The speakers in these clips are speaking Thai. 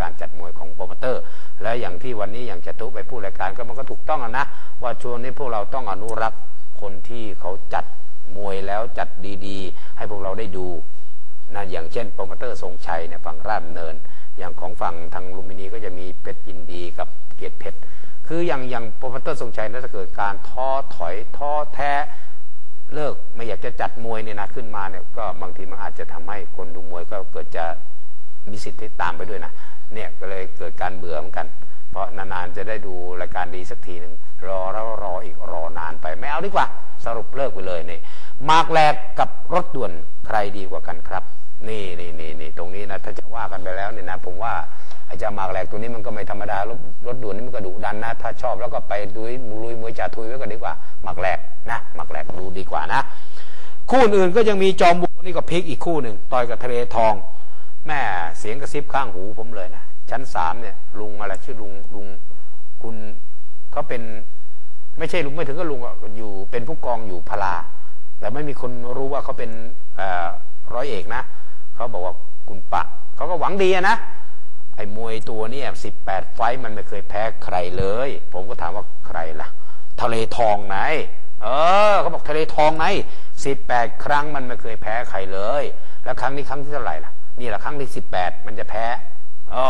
การจัดมวยของโปรโมเตอร์ และอย่างที่วันนี้อย่างจตุไปพูดรายการก็มันก็ถูกต้องนะ ว่าช่วงนี้พวกเราต้องอนุรักษ์คนที่เขาจัดมวยแล้วจัดดีๆ ให้พวกเราได้ดูนะอย่างเช่นโปรโมเตอร์ทรงชัยเนี่ยฝั่งราชเนิน อย่างของฝั่งทางลุมพินีก็จะมีเพชรยินดีกับเกียรติเพชรคืออย่างอย่างโปรโมเตอร์ทรงชัยน่าจะเกิดการท้อถอยท้อแท้เลิกไม่อยากจะจัดมวยเนี่ยนะขึ้นมาเนี่ยก็บางทีมันอาจจะทำให้คนดูมวยก็เกิดจะมีสิทธิ์ที่ตามไปด้วยนะ เนี่ยก็เลยเกิดการเบื่อเหมือนกัน เพราะนานๆจะได้ดูรายการดีสักทีหนึ่งรอแล้วรออีกรอนานไปไม่เอาดีกว่า สรุปเลิกไปเลยนี่มาร์กแลกกับรถด่วนใครดีกว่ากันครับ นี่นี่นี่นี่ตรงนี้นะถ้าจะว่ากันไปแล้วเนี่ยนะ ผมว่าไอ้เจ้ามาร์กแลกตัวนี้มันก็ไม่ธรรมดารถรถด่วนนี่มันก็ดุดันนะ ถ้าชอบแล้วก็ไปดูลุยมวยจ่าทุยไว้ก็ดีกว่ามาร์กแลกนะมาร์กแลกดูดีกว่านะ คู่อื่นก็ยังมีจอมบัวนี่ก็พลิกอีกคู่หนึ่งต่อยกับทะเลทองแม่เสียงกระซิบข้างหูผมเลยนะ ชั้นสามเนี่ย ลุงอะไรชื่อลุงลุง คุณเขาเป็น ไม่ใช่ลุงไม่ถึงก็ลุงอยู่เป็นผู้กองอยู่พลา แต่ไม่มีคนรู้ว่าเขาเป็นร้อยเอกนะเขาบอกว่าคุณปะเขาก็หวังดีนะไอ้มวยตัวนี่สิบแปดไฟมันไม่เคยแพ้ใครเลย ผมก็ถามว่าใครล่ะ ทะเลทองไหน เออเขาบอกทะเลทองไหนสิบแปดครั้งมันไม่เคยแพ้ใครเลย แล้วครั้งนี้ครั้งที่เท่าไหร่ล่ะ นี่แหละครั้งที่สิบแปดมันจะแพ้ อ๋อ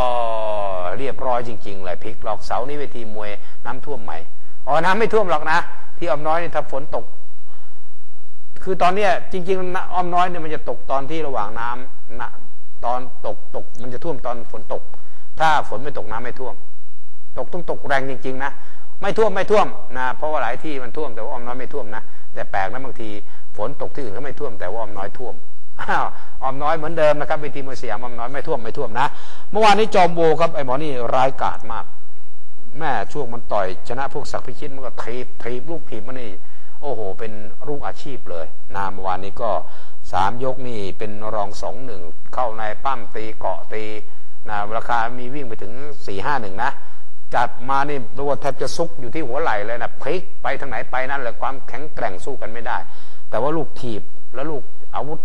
เรียบร้อยจริงๆเลยพลิกหลอกเสานี่เวทีมวยน้ำท่วมใหม่อ๋อน้ำไม่ท่วมหรอกนะที่อ้อมน้อยนี่ถ้าฝนตก คือตอนเนี้ยจริงๆอ้อมน้อยเนี่ยมันจะตกตอนที่ระหว่างน้ำนะตอนตกตก มันจะท่วมตอนฝนตก ถ้าฝนไม่ตกน้ำไม่ท่วม ตกต้องตกแรงจริง ๆ นะไม่ท่วมไม่ท่วมนะเพราะว่าหลายที่มันท่วมแต่ว่าอ้อมน้อยไม่ท่วมนะแต่แปลกนะบางทีฝนตกที่อื่นก็ไม่ท่วมแต่ว่าอ้อมน้อยท่วมอ้าวอมน้อยเหมือนเดิมนะครับเวทีมวยสยามอมน้อยไม่ท่วมไม่ท่วมนะ เมื่อวานนี้จอมโบครับไอ้หมอนี่ร้ายกาจมาก แม่ช่วงมันต่อยชนะพวกศักพิชิตมันก็ทีบทีบลูกทีบมันนี่โอ้โห เป็นลูกอาชีพเลย นาเมื่อวานนี้ก็สามยกนี่เป็นรองสองหนึ่งเข้าในปั้มตีเกาะตีนะราคามีวิ่งไปถึงสี่ห้าหนึ่งนะจัดมานี่ตัวแทบจะซุกอยู่ที่หัวไหล่เลยนะพลิกไปทางไหนไปนั่นเลยความแข็งแกร่งสู้กันไม่ได้ แต่ว่าลูกถีบแล้วลูกอาวุธ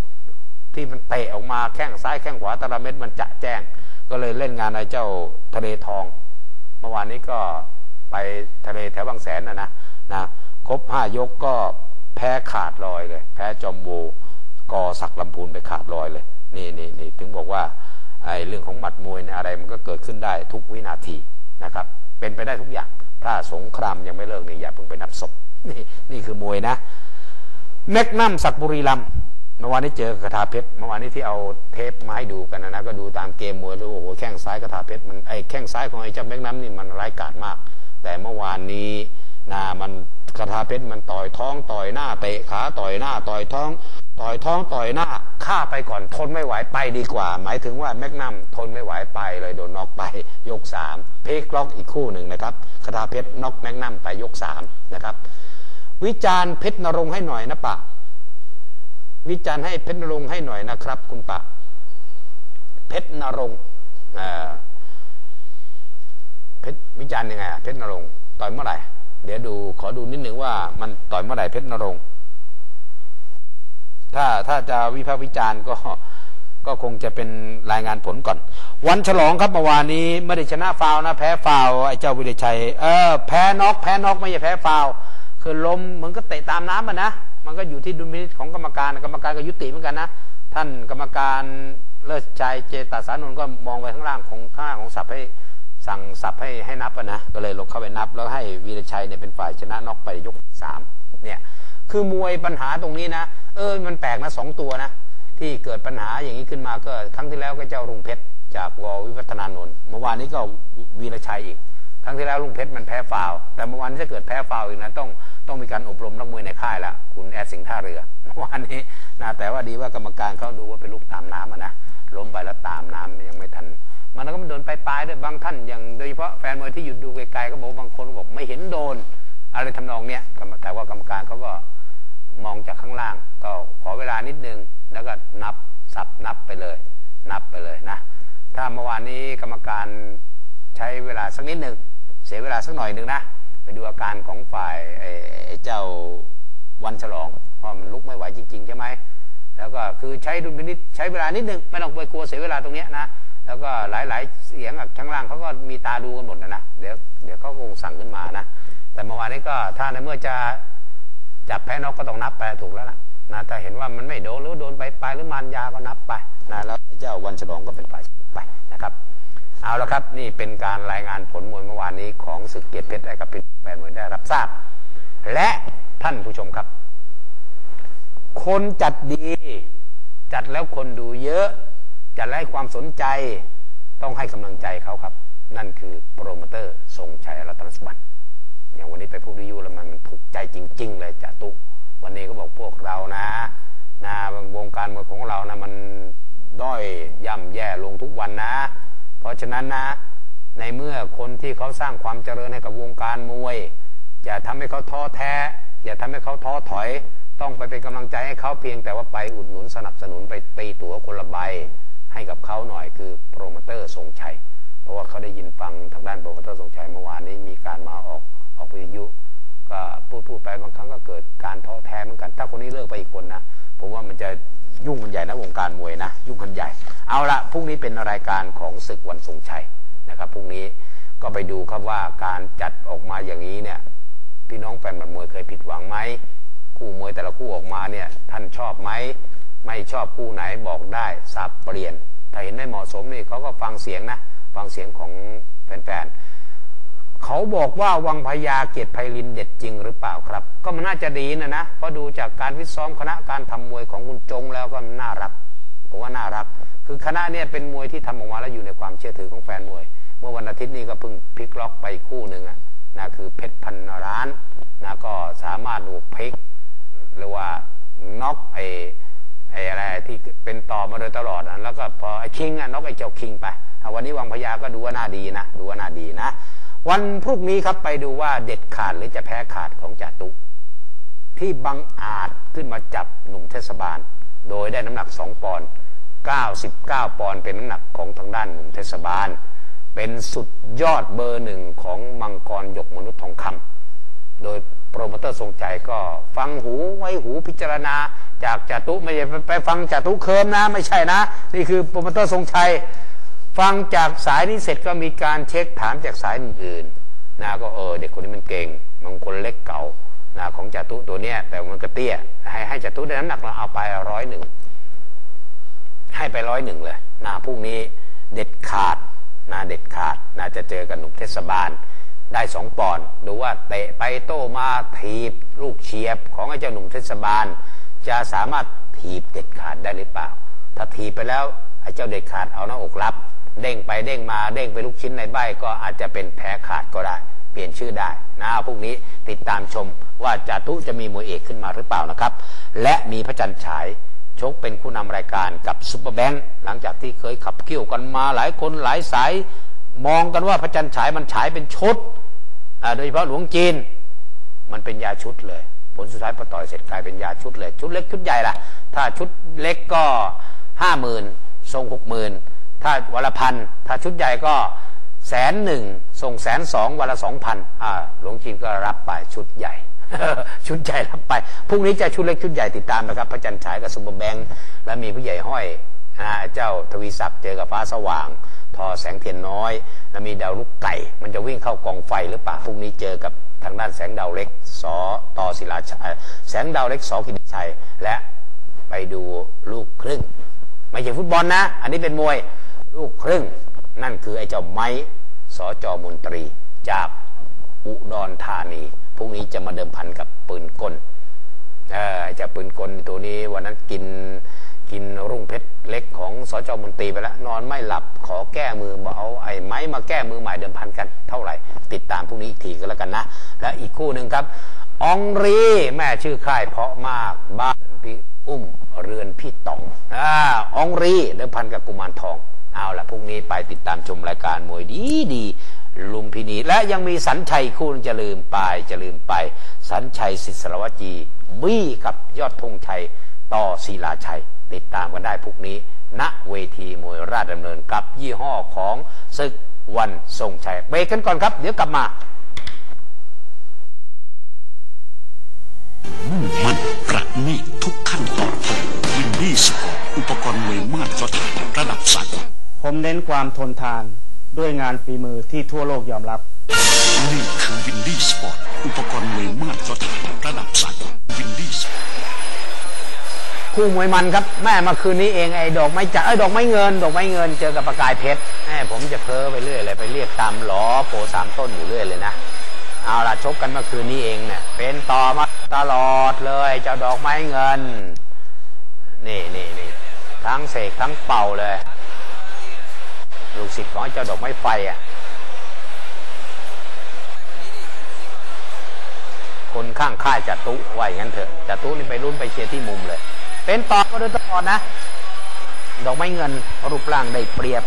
ที่มันเตะออกมาแข้งซ้ายแข้งขวาตะละเม็ดมันจะแจ้ง ก็เลยเล่นงานไอ้เจ้าทะเลทอง เมื่อวานนี้ก็ไปทะเลแถวบางแสนนะนะนะครบห้ายกก็แพ้ขาดลอยเลย แพ้จอมโวกอสักลำพูนไปขาดลอยเลย นี่นี่นี่ถึงบอกว่าไอ้เรื่องของหมัดมวยเนี่ยอะไรมันก็เกิดขึ้นได้ทุกวินาทีนะครับ เป็นไปได้ทุกอย่าง ถ้าสงครามยังไม่เลิกนี่อย่าเพิ่งไปนับศพนี่นี่คือมวยนะแมกนัมสักบุรีลำ เมื่อวานนี้เจอกระทาเพชรเมื่อวานนี้ที่เอาเทปมาให้ดูกันนะนะก็ดูตามเกมมวยดูโอ้โหแข้งซ้ายกระทาเพชรมันไอ้แข้งซ้ายของไอ้เจ้าแบงค์น้ำนี่มันร้ายกาจมาก แต่เมื่อวานนี้นามันกระทาเพชรมันต่อยท้องต่อยหน้าเตะขาต่อยหน้าต่อยท้อง ต่อยท้องต่อยหน้าฆ่าไปก่อนทนไม่ไหวไปดีกว่า หมายถึงว่าแมกนัมทนไม่ไหวไปเลยโดนน็อกไปยกสามเพกล็อกอีกคู่หนึ่งนะครับคาทาเพชรน็อกแมกนัมไปยกสามนะครับ วิจารณ์เพชรนรงให้หน่อยนะปะ วิจารณ์ให้เพชรนรงให้หน่อยนะครับ คุณปะเพชรนรงเพชรวิจารณ์ยังไงเพชรนรงต่อยเมื่อไหร่ เดี๋ยวดูขอดูนิดหนึ่งว่า มันต่อยเมื่อไหร่เพชรนรงถ้าถ้าจะวิพากษ์วิจารณ์ก็ก็คงจะเป็นรายงานผลก่อน วันฉลองครับเมื่อวานนี้ไม่ได้ชนะฟาวนะ แพ้ฟาวไอ้เจ้าวิเดชัย เออ แพ้น็อกแพ้น็อกไม่ใช่แพ้ฟาวคือลมเหมือนก็เตะตามน้ำมันนะ มันก็อยู่ที่ดุลพินิจของกรรมการกรรมการก็ยุติเหมือนกันนะท่านกรรมการเลิศชัยเจตสานนท์ก็มองไปข้างล่างของข้างของสับให้สั่งสับให้ให้นับนะก็เลยลงเข้าไปนับ แล้วให้วีรชัยเนี่ยเป็นฝ่ายชนะนอกไปยกที่สามเนี่ยคือมวยปัญหาตรงนี้นะ เออมันแปลกนะสองตัวนะ ที่เกิดปัญหาอย่างนี้ขึ้นมาก็ครั้งที่แล้วก็เจ้ารุงเพชรจากววิวัฒนานนท์เมื่อวานนี้ก็วีรชัยอีก ครั้งที่แล้วลุงเพชรมันแพ้ฟาวแต่เมื่อวานนี้ถ้าเกิดแพ้ฟาวอีกนะต้อง ต้องมีการอบรมนักมวยในค่ายละคุณแอดสิงท่าเรือเมื่อวานนี้นะแต่ว่าดีว่ากรรมการเขาดูว่าเป็นลูกตามน้ำนะล้มไปแล้วตามน้ำยังไม่ทัน มันก็มันโดนปลายๆด้วยบางท่านอย่างโดยเฉพาะแฟนมวยที่อยู่ดูไกลๆก็บอกบางคนบอกไม่เห็นโดน อะไรทำนองเนี้ยแต่ว่ากรรมการเขาก็มองจากข้างล่าง ก็ขอเวลานิดนึง แล้วก็นับสับนับไปเลย นับไปเลยนะ ถ้าเมื่อวานนี้กรรมการใช้เวลาสักนิดหนึ่งเสียเวลาสักหน่อยหนึ่งนะ ดูอาการของฝ่ายไอ้เจ้าวันฉลองเพราะมันลุกไม่ไหวจริงๆใช่ไหมแล้วก็คือใช้ดุลพินิษใช้เวลานิดนึงไม่ต้องไปกลัวเสียเวลาตรงเนี้ยนะแล้วก็หลายๆ เสียงอะข้างล่างเขาก็มีตาดูกันหมดนะนะเดี๋ยวเดี๋ยวเขาคงสั่งขึ้นมานะแต่เมื่อวานนี้ก็ถ้าในเมื่อจะจับแพ้นกก็ต้องนับไปถูกแล้วล่ะนะถ้าเห็นว่ามันไม่โดนหรือโดนไปไปหรือมันยาก็นับไปนะแล้วเจ้าวันฉลองก็เป็นฝ่ายไปนะครับ เอาละครับ นี่เป็นการรายงานผลมวยเมื่อวานนี้ของศึกเกียรติเพชรให้กับแฟนมวยได้รับทราบ และท่านผู้ชมครับ คนจัดดี จัดแล้วคนดูเยอะ จัดให้ความสนใจ ต้องให้กำลังใจเขาครับ นั่นคือโปรโมเตอร์ทรงชัยรัตนสมบัติอย่างวันนี้ไปพูดวิยูแล้วมันถูกใจจริง ๆ เลยจ่าตุวันนี้ก็บอกพวกเรานะนะวงการมวยของเรานะมันด้อยย่ำแย่ลงทุกวันนะ เพราะฉะนั้นนะ ในเมื่อคนที่เขาสร้างความเจริญให้กับวงการมวย อย่าทำให้เขาท้อแท้ อย่าทำให้เขาท้อถอย ต้องไปเป็นกำลังใจให้เขาเพียงแต่ว่าไปอุดหนุนสนับสนุนไปตีตั๋วคนละใบให้กับเขาหน่อยคือโปรโมเตอร์ทรงชัย เพราะว่าเขาได้ยินฟังทางด้านโปรโมเตอร์ทรงชัยเมื่อวานนี้มีการมาออกออกวิทยุก็พูดพูดไปบางครั้งก็เกิดการท้อแท้เหมือนกัน ถ้าคนนี้เลิกไปอีกคนนะ ผมว่ามันจะยุ่งกันใหญ่นะวงการมวยนะ ยุ่งกันใหญ่ เอาละพรุ่งนี้เป็นรายการของศึกวันทรงชัยนะครับพรุ่งนี้ก็ไปดูครับว่าการจัดออกมาอย่างนี้เนี่ย พี่น้องแฟนบัตมวยเคยผิดหวังไหมคู่มวยแต่ละคู่ออกมาเนี่ย ท่านชอบไหมไม่ชอบคู่ไหนบอกได้สับเปลี่ยน ถ้าเห็นไม่เหมาะสมนี่เขาก็ฟังเสียงนะ ฟังเสียงของแฟนๆ เขาบอกว่าวังพญาเกียรติไพลินเด็ดจริงหรือเปล่าครับ ก็มันน่าจะดีนะนะเพราะดูจากการวิซ้อมคณะการทำมวยของคุณจงแล้วก็น่ารักผมว่าน่ารัก คือคณะเนี่ยเป็นมวยที่ทำออกมาแล้วอยู่ในความเชื่อถือของแฟนมวย เมื่อวันอาทิตย์นี้ก็เพิ่งพลิกล็อกไปคู่หนึ่งอะนะคือเพชรพันร้านนะก็สามารถดูพลิกหรือว่าน็อกไอไอ้อะไรที่เป็นต่อมาโดยตลอดแล้วก็พอไอ้คิงอะนกไอ้เจ้าคิงไปวันนี้วังพญาก็ดูว่าน่าดีนะ ดูว่าน่าดีนะ วันพรุ่งนี้ครับไปดูว่าเด็ดขาดหรือจะแพ้ขาดของจ่าตุที่บังอาจขึ้นมาจับหนุ่มเทศบาล โดยได้น้ำหนักสองปอนด์99 ปอนด์เป็นน้ำหนักของทางด้านหนุ่มเทศบาล เป็นสุดยอดเบอร์หนึ่งของมังกรหยกมนุษย์ทองคำโดยโปรโมเตอร์ทรงใจก็ฟังหูไว้หูพิจารณา จากจาตุไม่ใช่ไปฟังจาตุเคิมนะ ไม่ใช่นะ นี่คือโปรโมเตอร์ทรงชัย ฟังจากสายนี้เสร็จก็มีการเช็คถามจากสายอื่นๆนะก็เออเด็กคนนี้มันเก่งบางคนเล็กเก่านะของจัตุตัวเนี้ยแต่มันก็เตี้ย ให้ให้จตุได้น้ำหนักเราเอาไปร้อยหนึ่งให้ไปร้อยหนึ่งเลยนะพรุ่งนี้เด็ดขาดนะเด็ดขาดนะจะเจอกับหนุ่มเทศบาลได้สองปอนด์ดูว่าเตะไปโต้มาถีบลูกเฉียบของไอ้เจ้าหนุ่มเทศบาล จะสามารถถีบเด็ดขาดได้หรือเปล่า ถ้าถีบไปแล้ว ไอ้เจ้าเด็ดขาดเอาหน้าอกรับ เด้งไปเด้งมาเด้งไปลูกชิ้นในใบก็อาจจะเป็นแพ้ขาดก็ได้ เปลี่ยนชื่อได้นะพวกนี้ติดตามชมว่าจาตุจะมีมวยเอกขึ้นมาหรือเปล่านะครับ และมีพระจันทร์ฉายชกเป็นผู้นำรายการกับซุปเปอร์แบงค์หลังจากที่เคยขับเกี่ยวกันมาหลายคนหลายสาย มองกันว่าพระจันทร์ฉายมันฉายเป็นชุดโดยเฉพาะหลวงจีน มันเป็นยาชุดเลย ผลสุดท้ายพอต่อยเสร็จกลายเป็นยาชุดเลย ชุดเล็กชุดใหญ่ล่ะ ถ้าชุดเล็กก็ห้าหมื่น ทรงหกหมื่นถ้าวันละพันถ้าชุดใหญ่ก็แสนหนึ่งส่งแสนสองวันละสองพันอ่าหลวงจีนก็รับไปชุดใหญ่ชุดใหญ่รับไปพรุ่งนี้จะชุดเล็กชุดใหญ่ติดตามนะครับพระจันทร์ฉายกับสุบแบงค์และมีผู้ใหญ่ห้อยเจ้าทวีศักดิ์เจอกับฟ้าสว่าง ทอแสงเทียนน้อยแล้วมีดาวลูกไก่ มันจะวิ่งเข้ากองไฟหรือเปล่าพรุ่งนี้เจอกับทางด้านแสงดาวเล็กสอต่อศิลาชัยแสงดาวเล็กสอกิติชัยและไปดูลูกครึ่ง ไม่ใช่ฟุตบอลนะ อันนี้เป็นมวยลูกครึ่ง นั่นคือไอ้เจ้าไม้สอจอมนตรีจากอุดรธานีพรุ่งนี้จะมาเดิมพันกับปืนกลเออจะปืนกลตัวนี้วันนั้นกินกินรุ่งเพชรเล็กของสจมนตรีไปแล้ว นอนไม่หลับขอแก้มือบอกเอาไอ้ไม้มาแก้มือใหม่เดิมพันกันเท่าไหร่ ติดตามพรุ่งนี้อีกทีก็แล้วกันนะ และอีกคู่หนึ่งครับองรีแม่ชื่อค่ายเพาะมากบ้านพี่ อุ้มเรือนพี่ตองอ่าองรีเดิมพันกับกุมารทอง เอาละพรุ่งนี้ไปติดตามชมรายการมวยดีดีลุมพินี และยังมีสันชัยคู่จะลืมไปจะลืมไป สันชัยสิทธิสรวจี บี้กับยอดธงชัยต่อศิลาชัย ติดตามกันได้พรุ่งนี้ ณเวทีมวยราชดำเนินกับยี่ห้อของศึกวันทรงชัยเบรกกันก่อนครับ เดี๋ยวกลับมา มุ่งมั่นประณีตทุกขั้นตอนวินดี้สปอร์ตอุปกรณ์มวยมาตรฐานระดับสากลผมเน้นความทนทานด้วยงานฝีมือที่ทั่วโลกยอมรับ นี่คือวินดี้สปอร์ตอุปกรณ์มวยมาตรฐานระดับสากลวินดี้สปอร์ตคู่มวยมันครับ แม่เมาคืนนี้เองไอ้ดอกไม้จัดไอ้ยดอกไม้เงิน ดอกไม้เงินเจอกับประกายเพชรแม่ผมจะเพ้อไปเรื่อยเลยไปเรียกตามหลอโปรสามต้นอยู่เรื่อยเลยนะ เอาละชกกันเมื่อคืนนี้เองเนี่ย เป็นต่อมาตลอดเลยเจ้าดอกไม้เงิน นี่นี่นี่ทั้งเสกทั้งเป่าเลย ลูกศิษย์ของเจ้าดอกไม้ไฟอะ คนข้างค่ายจัตุว่าอย่างนั้นเถอะจัตุนี่ไปรุ่นไปเชียร์ที่มุมเลย เป็นต่อมาโดยตลอดนะ ดอกไม้เงินรูปร่างได้เปรียบ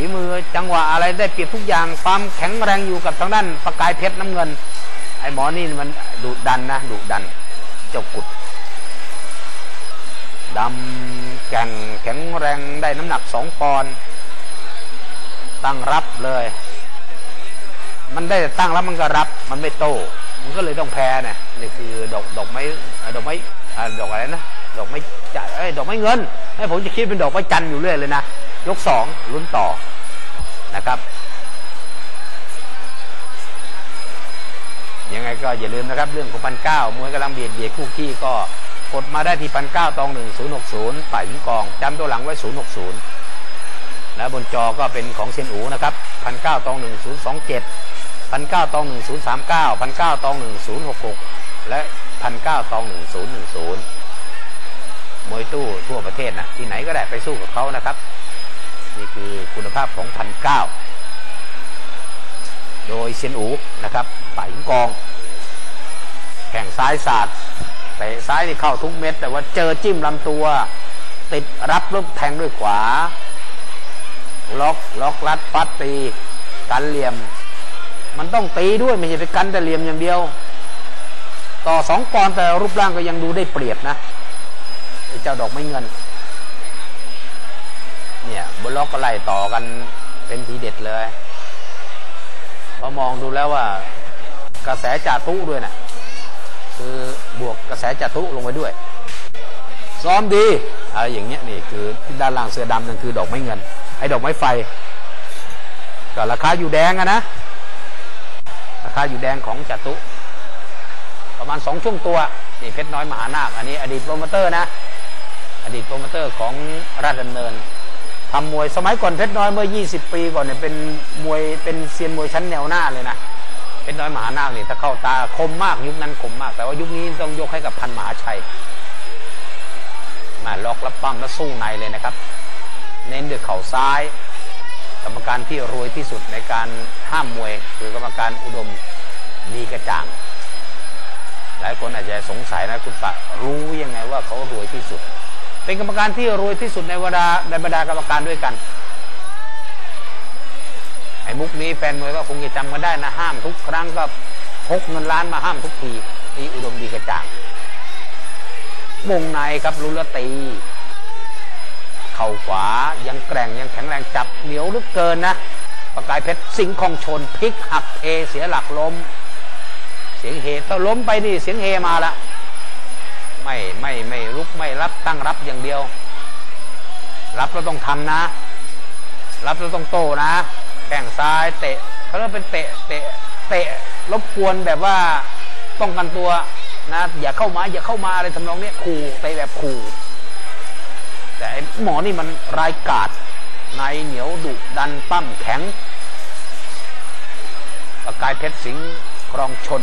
ฝีมือจังหวะอะไรได้เปรียบทุกอย่างความแข็งแรงอยู่กับทางด้านประกายเพชรน้ำเงิน ไอ้หมอนี่มันดุดันนะดุดัน เจ้ากุดดำแก่งแข็งแรงได้น้ำหนักสองปอนตั้งรับเลย มันได้ตั้งรับมันก็รับ มันไม่โต มันก็เลยต้องแพ้เนี่ยนี่คือดอกดอกไม้ดอกไม้อ่าดอกอะไรนะดอกไม้จ่ายดอกไม้เงินให้ผมจะคิดเป็นดอกไม้จันอยู่เรื่อยเลยนะ ยกสองลุ้นต่อนะครับยังไงก็อย่าลืมนะครับเรื่องของพันเก้ามวยกำลังเบียดเบียดคู่ขี้ก็กดมาได้ที่พันเก้าตองหนึ่งศูนย์หกศูนย์ฝ่ายหญิงกองจำตัวหลังไว้ศูนย์หกศูนย์แล้วบนจอก็เป็นของเซยนอูนะครับพันเก้าตองหนึ่งศูนย์สองเจ็ดพันเก้าตองหนึ่งศูนย์สามเก้าพันเก้าตองหนึ่งศูนย์หกหกและพันเก้าตองหนึ่งศูนย์หนึ่งศูนย์มวยตู้ทั่วประเทศนะที่ไหนก็ได้ไปสู้กับเขานะครับ นี่คือคุณภาพของพันเก้าโดยเซียนอูนะครับป่ายหิงกอง แข่งซ้ายศาสตร์เตะซ้ายนี่เข้าทุกเม็ด แต่ว่าเจอจิ้มลำตัว ติดรับลูกแทงด้วยขวา ล็อกล็อกลัดปัดตี กันเหลี่ยม มันต้องตีด้วยไม่ใช่ไปกันแต่เหลี่ยมอย่างเดียว ต่อสองปอนแต่รูปร่างก็ยังดูได้เปรียบนะเจ้าดอกไม่เงิน เนี่ยบล็อกก็ไล่ต่อกันเป็นทีเด็ดเลยพอมองดูแล้วว่ากระแสจาตุด้วยนะคือบวกกระแสจาตุลงไปด้วย ซ้อมดีอะไรอย่างเงี้ยนี่คือที่ด้านล่างเสื้อดำนั่นคือดอกไม้เงินไอ้ดอกไม้ไฟก็ราคาอยู่แดงอะนะราคาอยู่แดงของจาตุประมาณสองช่วงตัวนี่เพชรน้อยมหานาคอันนี้อดีตโปรโมเตอร์นะ อดีตโปรโมเตอร์ของราชดำเนิน ทำมวยสมัยก่อนเพชรน้อยเมื่อ 20 ปีก่อนเนี่ยเป็นมวยเป็นเซียนมวยชั้นแนวหน้าเลยนะเพชรน้อยมหานาคเนี่ยถ้าเข้าตาคมมากยุคนั้นคมมาก แต่ว่ายุคนี้ต้องยกให้กับพันมหาชัยมาล็อกแล้วปั้มแล้วสู้ในเลยนะครับ เน้นด้วยเข่าซ้าย กรรมการที่รวยที่สุดในการห้ามมวย คือกรรมการอุดมดีกระจ่างหลายคนอาจจะสงสัยนะคุณปะรู้ยังไงว่าเขารวยที่สุด เป็นกรรมการที่รวยที่สุดในบรรดาในบรรดากรรมการด้วยกันไอ้มุกนี้แฟนมวยก็คงจะจำกันได้นะห้ามทุกครั้งก็พกเงินล้านมาห้ามทุกทีนี่อุดมดีกระจ่างวงในครับลุลตี เข่าขวายังแกร่งยังแข็งแรงจับเหนียวลึกเกินนะประกายเพชรสิงห์คองชนพลิกหักเทเสียหลักล้ม เสียงเฮถ้าล้มไปนี่เสียงเฮมาละ ไม่ไม่ไม่ลุกไม่รับตั้งรับอย่างเดียว รับเราต้องทำนะ รับเราต้องโตนะแข้งซ้ายเตะเขาเรียกเป็นเตะเตะเตะรบกวนแบบว่าป้องกันตัวนะอย่าเข้ามา อย่าเข้ามาอะไรทำนองเนี้ยขู่เตะแบบขู่แต่หมอนี่มันรายกาดในเหนียวดุดันปั้มแข็งประกายเพชรสิงห์ครองชน